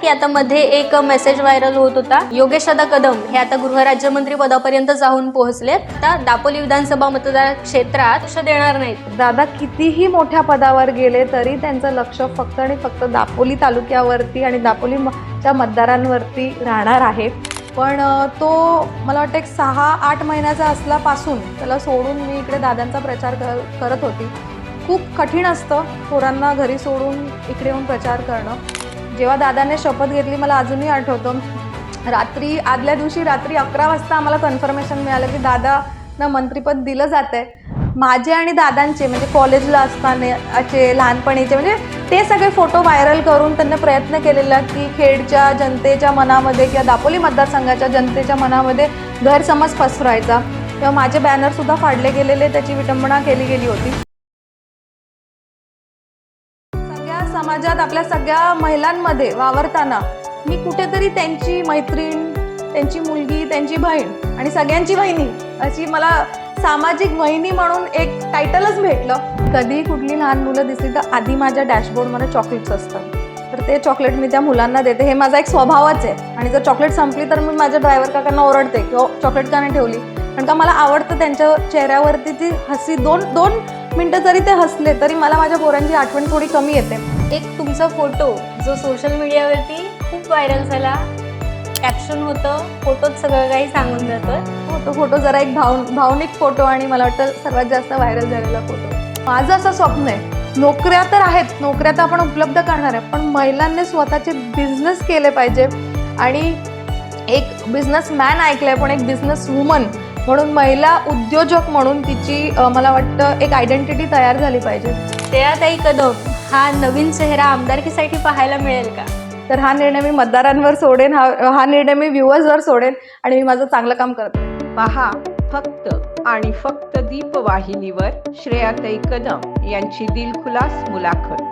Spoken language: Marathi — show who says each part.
Speaker 1: की आता मध्ये एक मेसेज व्हायरल होत होता. योगेश दादा कदम हे आता गृहराज्यमंत्री पदापर्यंत जाऊन पोहोचले. आता दापोली विधानसभा मतदार क्षेत्रात लक्ष देणार नाहीत.
Speaker 2: दादा कितीही मोठ्या पदावर गेले तरी त्यांचं लक्ष फक्त आणि फक्त दापोली तालुक्यावरती आणि दापोलीच्या मतदारांवरती राहणार आहे. पण तो मला वाटतं एक सहा आठ महिन्याचा असल्यापासून त्याला सोडून मी इकडे दादांचा प्रचार कर करत होती. खूप कठीण असतं पोरांना घरी सोडून इकडे येऊन प्रचार करणं. जेव्हा दादाने शपथ घेतली मला अजूनही आठवतं. रात्री आदल्या दिवशी रात्री अकरा वाजता आम्हाला कन्फर्मेशन मिळालं की दादांना मंत्रिपद दिलं जात आहे माझे आणि दादांचे म्हणजे कॉलेजला असतानाचे लहानपणीचे म्हणजे ते सगळे फोटो व्हायरल करून त्यांनी प्रयत्न केलेला की खेडच्या जनतेच्या मनामध्ये किंवा दापोली मतदारसंघाच्या जनतेच्या मनामध्ये गैरसमज पसरायचा. तेव्हा माझे बॅनरसुद्धा फाडले गेलेले त्याची विटंबना केली गेली होती. समाजात आपल्या सगळ्या महिलांमध्ये वावरताना मी कुठेतरी त्यांची मैत्रीण त्यांची मुलगी त्यांची बहीण आणि सगळ्यांची बहिणी अशी मला सामाजिक वहिनी म्हणून एक टायटलच भेटलं. कधी कुठली लहान मुलं दिसली तर आधी माझ्या डॅशबोर्डमध्ये चॉकलेट्स असतात. तर ते चॉकलेट मी त्या मुलांना देते. हे माझा एक स्वभावच आहे. आणि जर चॉकलेट संपली तर मी माझ्या ड्रायव्हर काकांना ओरडते किंवा चॉकलेट का नाही ठेवली? कारण का मला आवडतं त्यांच्या चेहऱ्यावरती ती हसी. दोन दोन मिनटं जरी ते हसले तरी मला माझ्या पोरांची आठवण थोडी कमी येते.
Speaker 1: एक तुमचा फोटो जो सोशल मीडियावरती खूप व्हायरल झाला कॅप्शन होतं फोटोत सगळं काही सांगून जातं.
Speaker 2: हो तो फोटो जरा एक भाव भावनिक फोटो आणि मला वाटतं सर्वात जास्त व्हायरल झालेला फोटो माझं असं स्वप्न आहे. नोकऱ्या तर आहेत. नोकऱ्या तर आपण उपलब्ध करणार आहे. पण महिलांनी स्वतःचे बिझनेस केले पाहिजे. आणि एक बिझनेस मॅन ऐकलंय पण एक बिझनेस वुमन म्हणून महिला उद्योजक म्हणून तिची मला वाटतं एक आयडेंटिटी तयार झाली पाहिजे.
Speaker 1: श्रेयाताई कदम. हा नवीन चेहरा आमदारकीसाठी पाहायला मिळेल का?
Speaker 2: तर हा निर्णय मी मतदारांवर सोडेन हा हा निर्णय मी व्ह्युअर्सवर सोडेन आणि मी माझं चांगलं काम करत
Speaker 3: पहा फक्त आणि फक्त दीपवाहिनीवर श्रेयाताई कदम यांची दिलखुलास मुलाखत.